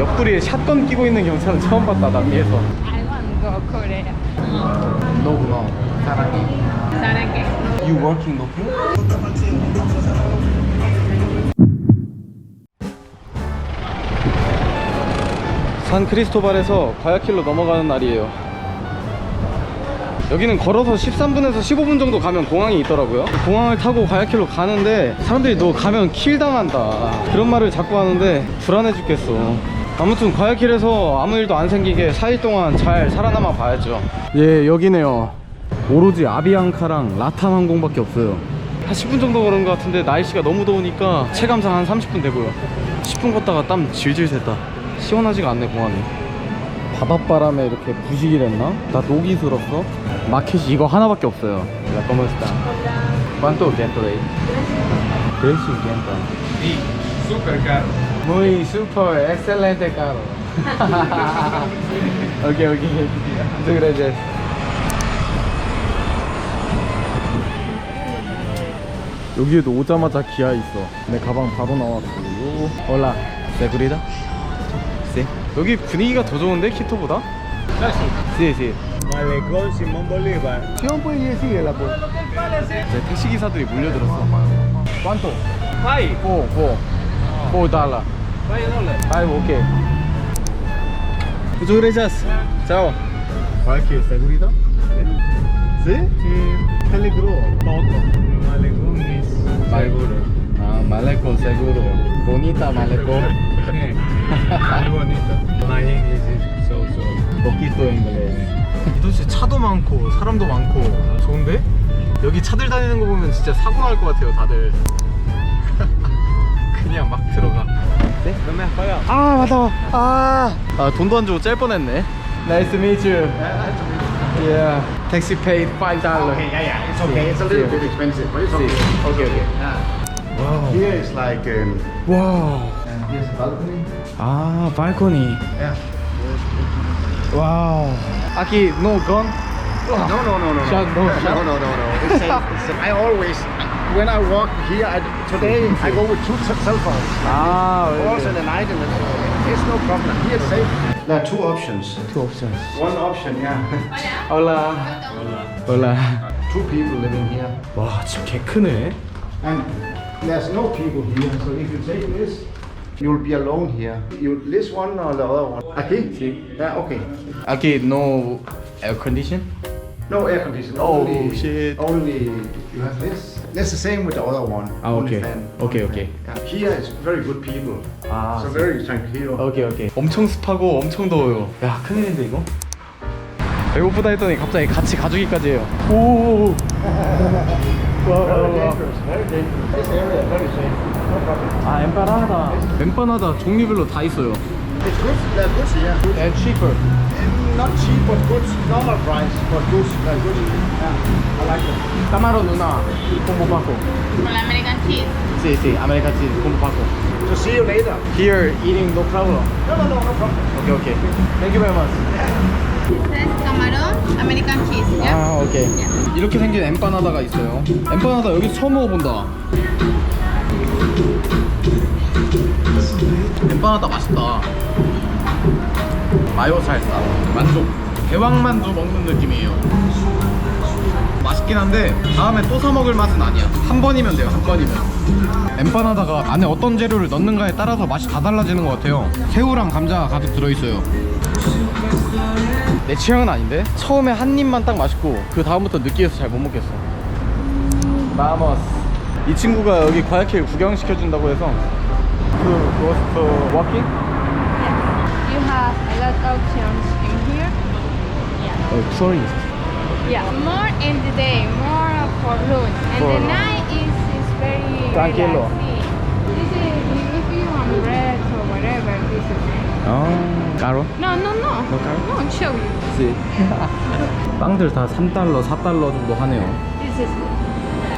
옆구리에 샷건 끼고 있는 경찰은 처음 봤다 남미에서. I want go Korea. 너구나. 사랑해. 사랑해. You working 노프? 산 크리스토발에서 과야킬로 넘어가는 날이에요. 여기는 걸어서 13분에서 15분 정도 가면 공항이 있더라고요. 공항을 타고 과야킬로 가는데 사람들이 너 가면 킬 당한다. 그런 말을 자꾸 하는데 불안해 죽겠어 아무튼 과야킬에서 아무 일도 안 생기게 4일 동안 잘 살아남아 봐야죠. 예 여기네요. 오로지 아비앙카랑 라탐 항공밖에 없어요. 한 10분 정도 걸은 것 같은데 날씨가 너무 더우니까 체감상 한 30분 되고요. 10분 걷다가 땀 질질 샜다. 시원하지가 않네 공항이. 바닷바람에 이렇게 부식이 됐나? 나 녹이 슬었어. 마켓이 이거 하나밖에 없어요. La cómo está? ¿Cuánto Gatorade? Precio Gatorade Super caro. Muy super excelente caro. ok, ok. Muchas gracias. 여기에도 오자마자 기아 있어. 내 가방 바로 나왔고. 올라. 세구리다. 세. 여기 분위기가 더 좋은데 키토보다? 네, 네. 네 말레콘 시몬 볼리발. 시몬 볼리에 시게라 볼. 택시 기사들이 몰려들었어. 꽝토. 파이. 네. 오, 네, 오. 4 dollar. 5 dollar. 5 okay. Muchas gracias. Chao. ¿Para qué? ¿Seguridad? ¿Sí? Sí. Me alegró. Todo. Me alegró mis... Seguro. Ah, Maleco, seguro. Bonita Maleco. Sí. Muy bonita. My English is so so. Poquito inglés. 이 도시 차도 많고 사람도 많고 좋은데 여기 차들 다니는 거 보면 진짜 사고 날 것 같아요 다들 그냥 막 들어가 네? 아 맞다. 아. 아 돈도 안 주고 짤 뻔했네. Nice to meet you. Yeah. Taxi paid five dollar. Okay, yeah, yeah, it's okay. It's a little bit expensive, but it's okay. Okay, okay. Yeah. Here is like, um, 와. and here's a balcony. 아 발코니. Yeah. 와우. 아기 no gun. No, no, no, no. Shot, no, no, no, no, no, no. It's safe. It's safe. I always, when I walk here, I, today I go with two t- cell phones. 아. Also in the night, and it's, it's no problem. Here it's safe. There are two options. Two options. One option, yeah. Hola. Hola. two people living here. 와, 집 개 크네. And there's no people here, so if you take this, you'll be alone here. You this one or the other one? Okay. Yeah. Okay. 아기 no air condition? No air conditioning. Oh, only, shit. Only you have this. That's the same with the other one. Ah, okay. fan. Okay, okay. Yeah. Here is very good people. 아. So very tranquilo. 오케이 오케이 엄청 습하고 엄청 더워요 야 큰일인데 이거 배고프다 했더니 갑자기 같이 가주기까지 해요 오 Very dangerous. Very dangerous. This area very safe. No problem. 아 엠파나다 엠파나다 종류별로 다 있어요 It's good. They're good here. Good. And cheaper not cheap, but good. Normal price, but good. They're good. Yeah. I like them. 까마로 누나 콤보 받고 Con la American cheese. Sí, sí, American cheese 콤보 받고 So see you later. Here eating no problem No, no, no, no problem. 오케이 오케이 Thank you very much This is camarón, American cheese. Yeah. 아 오케이 이렇게 생긴 엠파나다가 있어요 엠파나다 여기 처음 먹어본다 엠파나다 맛있다 마요 살사 만족 대왕만두 먹는 느낌이에요. 맛있긴 한데 다음에 또 사 먹을 맛은 아니야. 한 번이면 돼요 한 번이면. 엠파나다가 안에 어떤 재료를 넣는가에 따라서 맛이 다 달라지는 것 같아요. 새우랑 감자가 가득 들어있어요. 내 취향은 아닌데? 처음에 한 입만 딱 맛있고 그 다음부터 느끼해서 잘 못 먹겠어. 마머스. 이 친구가 여기 과야킬 구경시켜준다고 해서 그 고스트 워킹? You have a lot of options in here. Yeah. 어, 투어리스트 Yeah. More in the day, more for lunch. And For the night is, is very Tranquilo. relaxing. This is if you want bread or whatever, this is 아 까로? No, no, no. No caro? No, I'll show you. 네 빵들 다 3달러, 4달러 정도 하네요 This is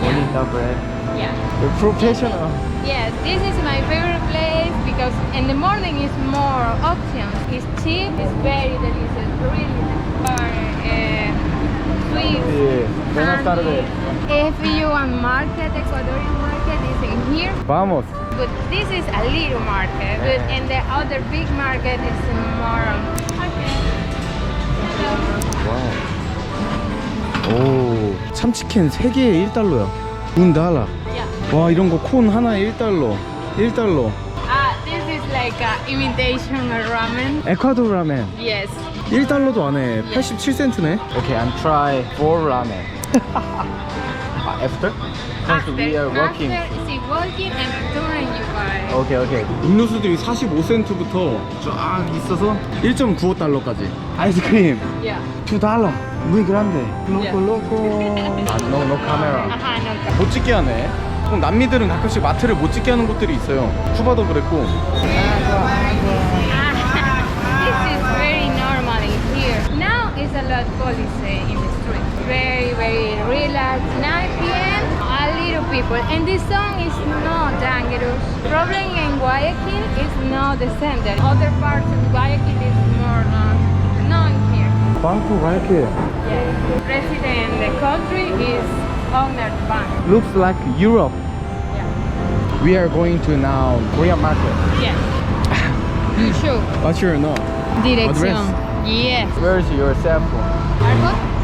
모니타 브레드 yeah. 프로페셔널 Yes, this is my favorite place because in the morning is more options. It's cheap, it's very delicious, really or, uh, sweet. 예, buenas candy. tardes. If you want market, Ecuadorian market is in here. Vamos. but this is a little market. But and the other big market is more. 오 참치캔 3개에 1달러야 운 달러 Yeah. 와 이런 거 콘 하나에 1달러 1달러 Ah, this is like a imitation ramen. 에콰도르 라멘 Yes. 1달러도 안해 87센트네 오케이 I'm try for ramen after? After, after see working and return you buy. 오케이 오케이 음료수들이 45센트부터 쫙 있어서 1.95달러까지 아이스크림 Yeah. 2달러 muy grande Yeah. loco loco 아 no no camera Ajá, no. 못 찍게 하네 그럼 남미들은 가끔씩 마트를 못 찍게 하는 곳들이 있어요 쿠바도 그랬고 this is very normal in here. Now is a lot police in the street. Very, very relaxed. 9 p.m. A little people. And this song is not dangerous. Problem in Guayaquil is not the center. Other parts of Guayaquil is more uh, known here. 방콕 가야케 Yes. President the country is looks like Europe Yeah. we are going to now Korean market Yes. you sure? what's your no Direction. Yes. where's your cell phone?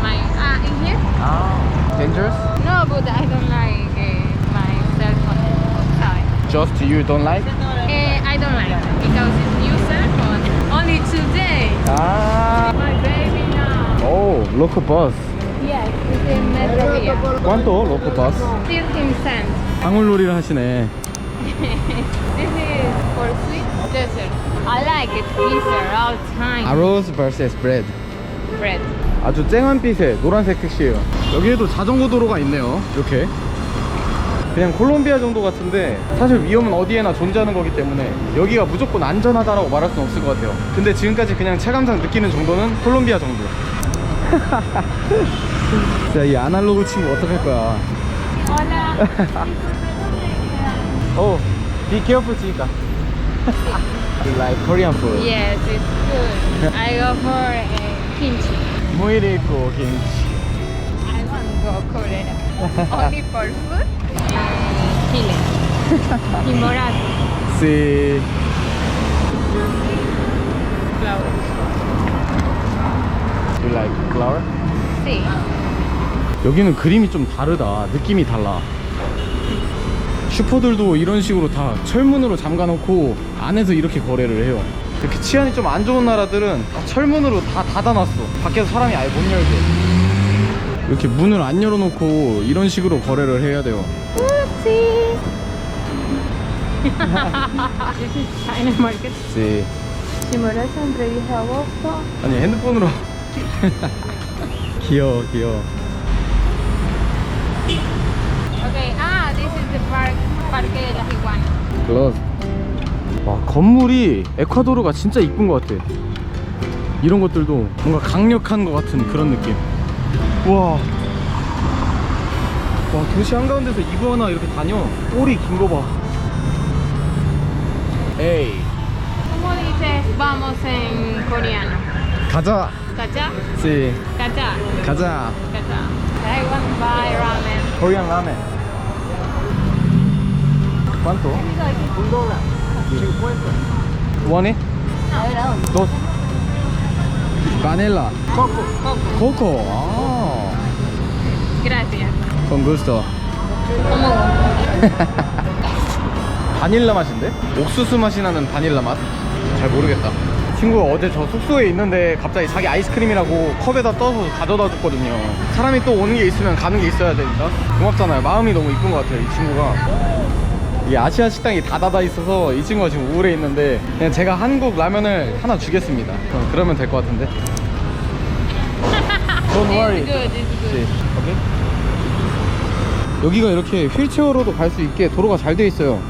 My ah in here? ah dangerous No, but I don't like uh, my cell phone outside. just you don't like Uh, I don't like because it's new cell phone. Only today. ah My baby now. oh local bus In Metro here. 꽌또 local bus 13 cents. 방울놀이를 하시네 this is for sweet dessert. I like it easier all time. arroz versus bread Bread. 아주 쨍한 빛의 노란색 택시예요 여기에도 자전거 도로가 있네요 이렇게 그냥 콜롬비아 정도 같은데 사실 위험은 어디에나 존재하는 거기 때문에 여기가 무조건 안전하다라고 말할 수는 없을 것 같아요 근데 지금까지 그냥 체감상 느끼는 정도는 콜롬비아 정도 진짜 이 아날로그 친구 어떡할 거야. 오 be careful chica you like Korean food yes, it's good. I go for uh, kimchi. muy rico kimchi I want to go Korea. Only for food Chile. y morato. sí Flowers. Like flower Sí. 여기는 그림이 좀 다르다 느낌이 달라 슈퍼들도 이런 식으로 다 철문으로 잠가 놓고 안에서 이렇게 거래를 해요 이렇게 치안이 좀 안 좋은 나라들은 다 철문으로 다 닫아놨어 밖에서 사람이 아예 못 열게 이렇게 문을 안 열어놓고 이런 식으로 거래를 해야 돼요 Oopsie. this is China market. 네. 아니 핸드폰으로 귀여워 귀여워. Okay, ah, this is the park, Parque de las Iguanas. 글러스 와 건물이 에콰도르가 진짜 이쁜 것 같아. 이런 것들도 뭔가 강력한 것 같은 그런 느낌. 와. 와 도시 한가운데서 이구아나 이렇게 다녀? 꼬리 긴 거봐. 에이. ¿Cómo dices vamos en coreano? 가자 ¿Cacha? 씨 ¿Cacha? 가자 ¿Cacha? I want to buy ramen. 코리안 라멘 ¿Cuánto? Un dólar. 50. 원이? dos 바닐라 Coco. 코코 아 Gracias. con gusto ¿Cómo? 바닐라 맛인데? 옥수수 맛이 나는 바닐라 맛? 잘 모르겠다 친구가 어제 저 숙소에 있는데 갑자기 자기 아이스크림이라고 컵에다 떠서 가져다 줬거든요. 사람이 또 오는 게 있으면 가는 게 있어야 되니까. 고맙잖아요. 마음이 너무 이쁜 것 같아요 이 친구가. 이 아시아 식당이 다 닫아 있어서 이 친구가 지금 우울해 있는데 그냥 제가 한국 라면을 하나 주겠습니다. 어, 그러면 될 것 같은데. Don't worry. 네. 여기가 이렇게 휠체어로도 갈 수 있게 도로가 잘 돼 있어요.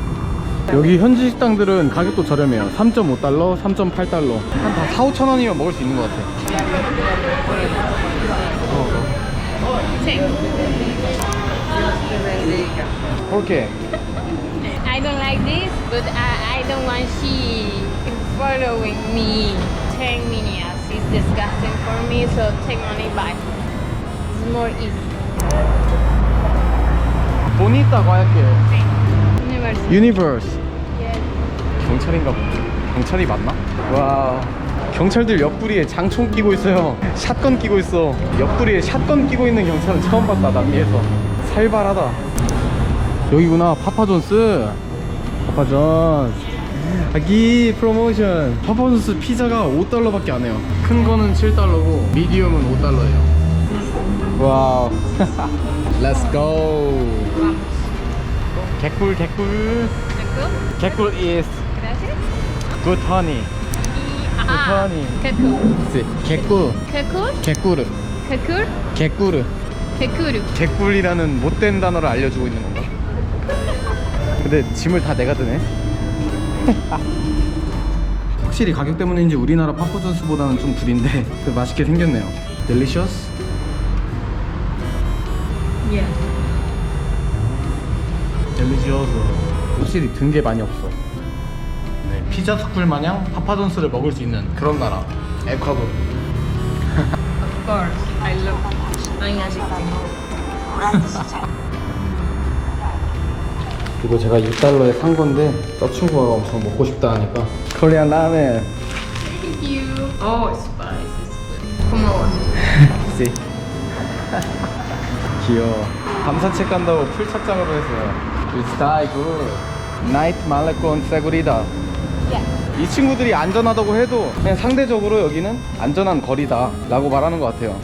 여기 현지 식당들은 가격도 저렴해요. 3.5달러, 3.8달러. 한다 4, 5천 원이면 먹을 수 있는 것 같아. Sí. 그렇게. I don't like this, but I, I don't want she following me 10 minutes. It's disgusting for me, so take money back. It's more easy. 보니 유니버스. 경찰인가 보네. 경찰이 맞나? 와. 경찰들 옆구리에 장총 끼고 있어요. 샷건 끼고 있어. 옆구리에 샷건 끼고 있는 경찰은 처음 봤다, 남미에서. 살발하다. 여기구나, 파파존스. 파파존스. 아기 프로모션. 파파존스 피자가 5달러밖에 안 해요. 큰 거는 7달러고, 미디움은 5달러예요. 와우. Go. 개꿀, 개꿀. 개꿀 is Gracias. good honey. Sí, 개꿀. Kekur. 개꿀. Kekur. 개꿀. Kekuru. 개꿀이라는 못된 단어를 알려주고 있는 건가? 근데 짐을 다 내가 드네. 확실히 가격 때문인지 우리나라 파포존스보다는 좀 구린데 그 맛있게 생겼네요. Delicious. Yeah. 델리지어스 확실히 든 게 많이 없어. 네, 피자 숯불 마냥 파파존스를 먹을 수 있는 그런 나라. 에콰도르 Of course. I love I'm 이거. 제가 2달러에 산 건데 저 친구가 엄청 먹고 싶다 하니까. 코리안 라멘. Thank you. Oh, spice is good. Come on. 씨 귀여워. 밤산책 간다고 풀 착장으로 했어요 It's die good Night Seguridad. 이 친구들이 안전하다고 해도 그냥 상대적으로 여기는 안전한 거리다 라고 말하는 것 같아요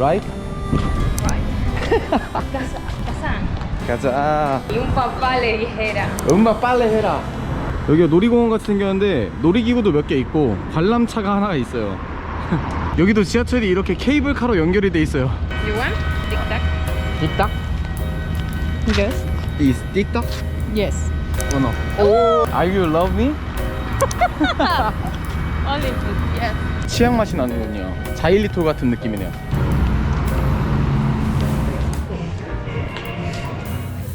Right? Kazan. 가자 Y un papá le dijera, 엄마 빨래 해라 여기가 놀이공원 같이 생겼는데 놀이기구도 몇 개 있고 관람차가 하나가 있어요 여기도 지하철이 이렇게 케이블카로 연결이 돼 있어요 you want? Tic tac. 틱딱? Yes. Is 틱딱? Yes. or no? 오 Are you love me? Only food. Yes. 치약 맛이 나는군요 자일리톨 같은 느낌이네요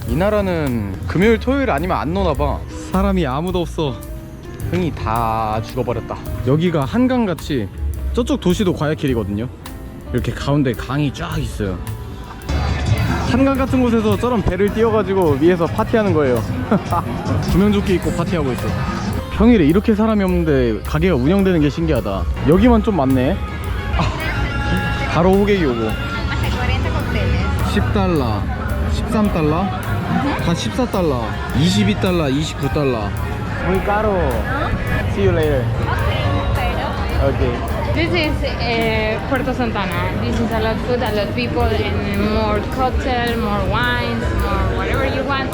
이 나라는 금요일 토요일 아니면 안 노나 봐 사람이 아무도 없어 흥이 다 죽어버렸다 여기가 한강 같이 저쪽 도시도 과야킬이거든요 이렇게 가운데 강이 쫙 있어요 한강 같은 곳에서 저런 배를 띄워가지고 위에서 파티하는 거예요. 구명조끼 입고 파티하고 있어. 평일에 이렇게 사람이 없는데 가게가 운영되는 게 신기하다. 여기만 좀 많네. 아, 바로 호객이 오고. 10달러 13달러 다 14달러 22달러 29달러. muy caro see you later. Okay This is uh, Puerto Santana. This is a lot food, a lot people, and more cocktail, more wines, more whatever you want.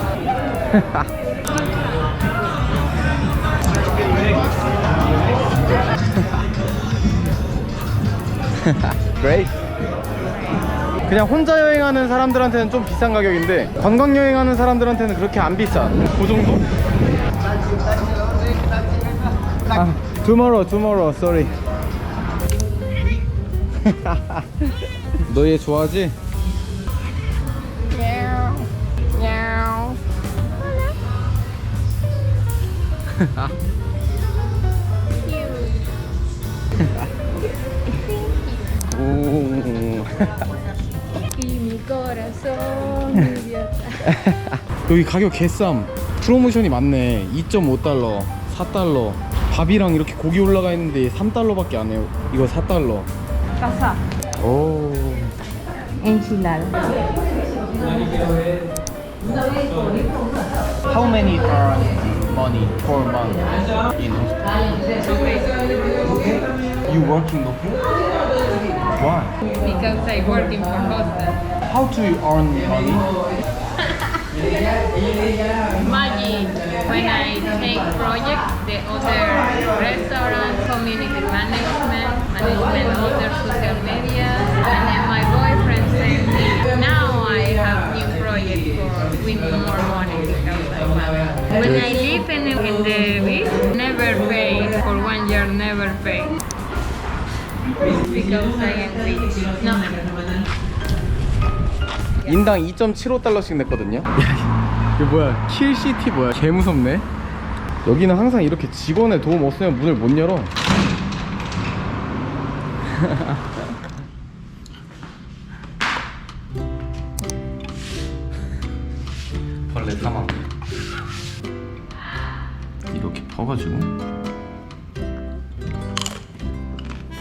Great. 그냥 혼자 여행하는 사람들한테는 좀 비싼 가격인데 관광 여행하는 사람들한테는 그렇게 안 비싸. 그 정도? 아, tomorrow, tomorrow. Sorry. 너 얘 좋아하지? Meow. Meow. 오. Y mi corazón, idiota. 여기 가격 개쌈. 프로모션이 많네. 2.5달러, 4달러. 밥이랑 이렇게 고기 올라가 있는데 3달러밖에 안 해요. 이거 4달러. Pasa. 오. Enchilada. How many earn money per month in You working local? Why? Because I working for hostel. How do you earn money? Imagine when I take project, the other restaurant, community management, management other social media, and then my boyfriend said now I have new project for with more money. When I live in, in the beach, never pay for one year, never pay. Because I am rich. No. 인당 2.75달러씩 냈거든요. 야, 이거 뭐야? 킬시티 뭐야? 개 무섭네. 여기는 항상 이렇게 직원의 도움 없으면 문을 못 열어. 벌레 사망. 이렇게 터가지고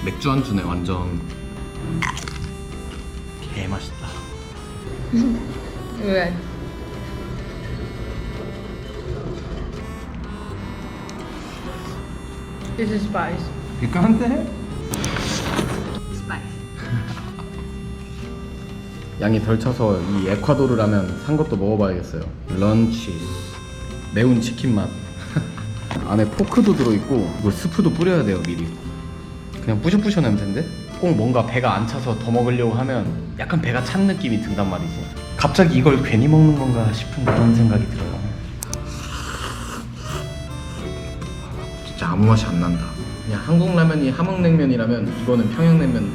맥주 안주네 완전 Good. This is spice. 비싼데? Spice. 양이 덜 차서 이 에콰도르 라면 산 것도 먹어봐야겠어요 런치 매운 치킨 맛 안에 포크도 들어있고 이거 스프도 뿌려야 돼요 미리 그냥 뿌셔뿌셔 냄새인데 꼭 뭔가 배가 안 차서 더 먹으려고 하면 약간 배가 찬 느낌이 든단 말이지. 갑자기 이걸 괜히 먹는 건가 싶은 그런 생각이 들어요. 진짜 아무 맛이 안 난다. 그냥 한국 라면이 함흥냉면이라면 이거는 평양냉면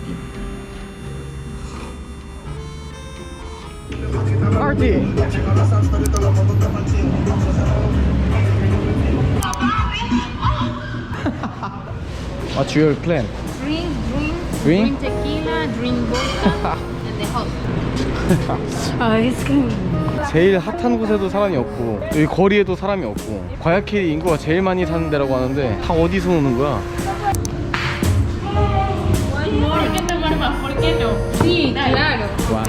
파티 What's your plan? Drink, drink, tequila, drink vodka, and the hot. oh. 제일 핫한 곳에도 사람이 없고 여기 거리에도 사람이 없고 과야킬이 인구가 제일 많이 사는 데라고 하는데 다 어디서 오는 거야? Sí, claro. 와.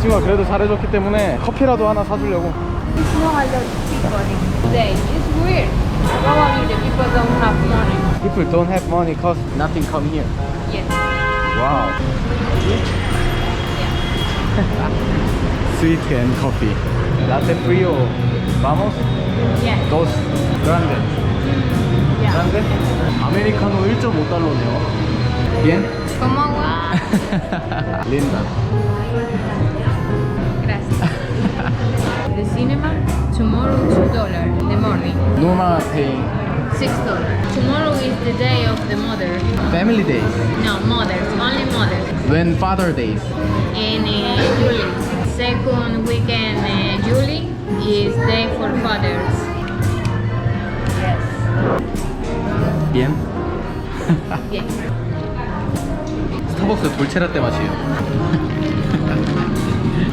친구가 그래도 잘해줬기 때문에 커피라도 하나 사주려고 It's not a lot of people in today. It's weird. Probably the people don't have money. People don't have money cause nothing come here Yes. 와우 Sweet and coffee Latte frío Vamos Yeah. Dos Grande Yeah. grande 아메리카노 1.5달러네요 Bien ¿Cómo va? Linda Gracias. the cinema tomorrow two dollar in the morning. Numa paying Six dollar. Tomorrow is the day of the mother. Family days No, mothers, only mothers. When Father days In uh, July. Second weekend uh, July is day for fathers. Yes. Bien Yes. 스타벅스 돌체라떼 맛이에요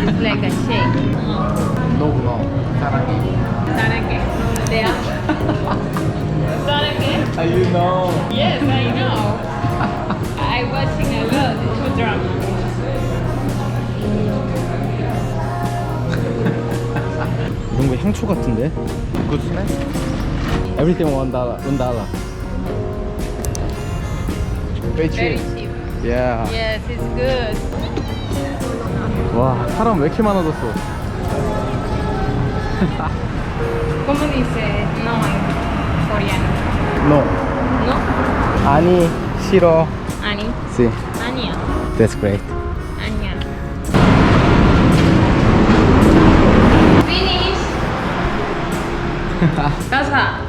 It's like a shake. No no 사랑 향초 같은데? Good smell? Everything one dollar, one dollar. Very Very cheap. cheap. Yeah. Yes, it's good. 와 사람 왜 이렇게 많아졌어? ¿Cómo dice no en coreano? No. ¿No? 아니 싫어. Ani. See, Ania. that's great.